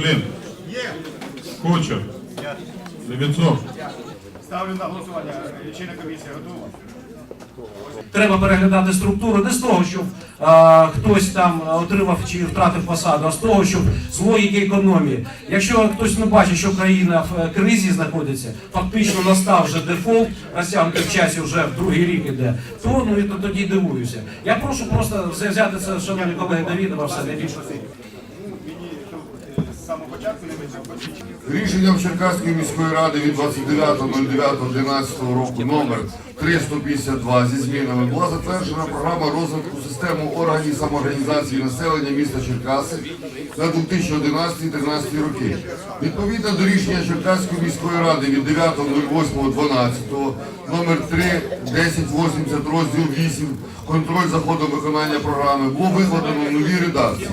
Куклін. Кучер. Левінцов. Ставлю на голосування. Лічильна комісія готова? Треба переглядати структуру не з того, щоб а, хтось там отримав чи втратив посаду, а з того, щоб з логіки економії. Якщо хтось не бачить, що країна в е, кризі знаходиться, фактично настав вже дефолт, розтягнутий в часі вже в другий рік іде, то ну і тоді дивуюся. Я прошу просто взяти це, шановні колеги, до відома, все не більше. Рішенням Черкаської міської ради від 29.09.11 року номер 352 зі змінами була затверджена програма розвитку системи органів самоорганізації населення міста Черкаси на 2011-2013 роки. Відповідно до рішення Черкаської міської ради від 9.08.12 номер 3 1080 розділ 8 контроль за ходом виконання програми було викладено нові редакції.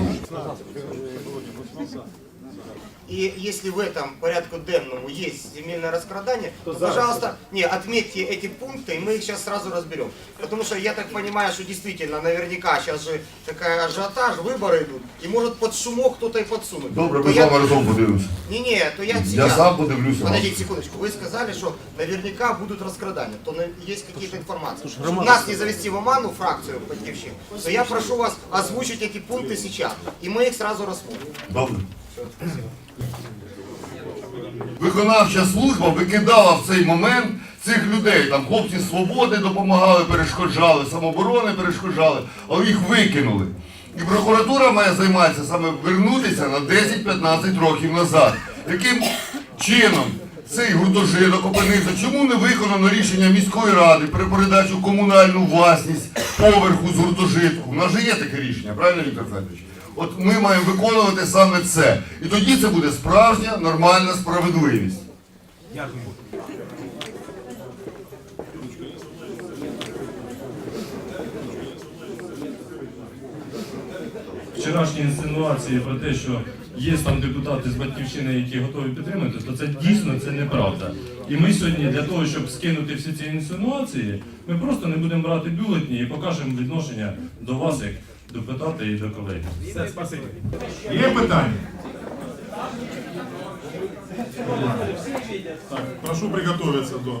И если в этом порядку денному есть земельное раскрадание, то, пожалуйста, не, отметьте эти пункты, и мы их сейчас сразу разберем. Потому что я так понимаю, что действительно, наверняка сейчас же такая ажиотаж, выборы идут, и может под шумок кто-то и подсунуть. Добре, То ми з я- вами разом подивимося. Не-не, то я Я сейчас... сам подивлюся. Подождите секундочку, вы сказали, что наверняка будут раскрадания, то на- есть какие-то информации. Чтобы нас не завести в оману, фракцию Батьковщины, то я прошу вас озвучить эти пункты сейчас, и мы их сразу рассмотрим. Добре. Виконавча служба викидала в цей момент цих людей. Там хлопці свободи допомагали, перешкоджали, самоборони перешкоджали, але їх викинули. І прокуратура має займатися саме вернутися на 10-15 років назад. Яким чином цей гуртожиток опинився? Чому не виконано рішення міської ради про передачу комунальну власність поверху з гуртожитку? У нас же є таке рішення, правильно, Віктор Федорович? От ми маємо виконувати саме це. І тоді це буде справжня нормальна справедливість. вчорашні інсинуації про те, що є там депутати з батьківщини, які готові підтримати, то це дійсно це неправда. І ми сьогодні для того, щоб скинути всі ці інсинуації, ми просто не будемо брати бюлетні і покажемо відношення до вас як депутата і до колег. Все, спасибі. Є питання? Так, прошу приготовиться до.